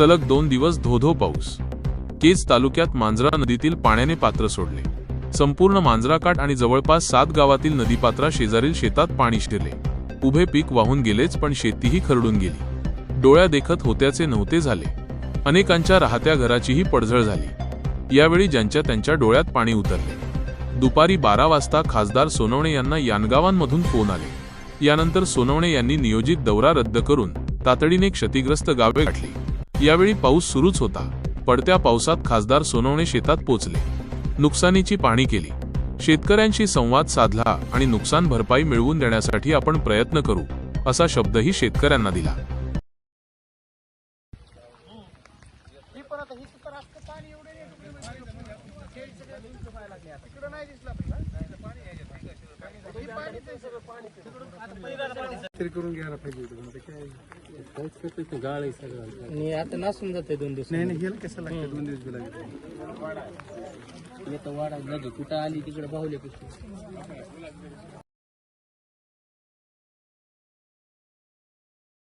सलग दोन दिवस धोधो पाऊस. केज तालुक्यात मांजरा नदीतील पाण्याने पात्र सोडले. संपूर्ण मांजराकाठ आणि जवळपास सात गावातील नदीपात्रा शेजारील शेतात पाणी शिरले. उभे पीक वाहून गेलेच पण शेतीही खरडून गेली. डोळ्या देखत होत्याचे नव्हते झाले. अनेकांच्या राहत्या घराचीही पडझड झाली. यावेळी ज्यांच्या त्यांच्या डोळ्यात पाणी उतरले. दुपारी बारा वाजता खासदार सोनवणे यांना यानगावांमधून फोन आले. यानंतर सोनवणे यांनी नियोजित दौरा रद्द करून तातडीने क्षतिग्रस्त गावे गाठली. यावेळी पाऊस सुरूच होता. पडत्या पावसात खासदार सोनवणे शेतात पोचले. नुकसानीची पाहणी केली. शेतकऱ्यांशी संवाद साधला आणि नुकसान भरपाई मिळवून देण्यासाठी आपण प्रयत्न करू असा शब्दही शेतकऱ्यांना दिला. तरी करून घ्यायला पाहिजे होतं, पण ते काय आणि आता नासून जाते दोन दिवस नाही नाही गेलं कसं लागतं दोन दिवस येतं वाडा नदी कुठं आली तिकडे बाहुले कुठे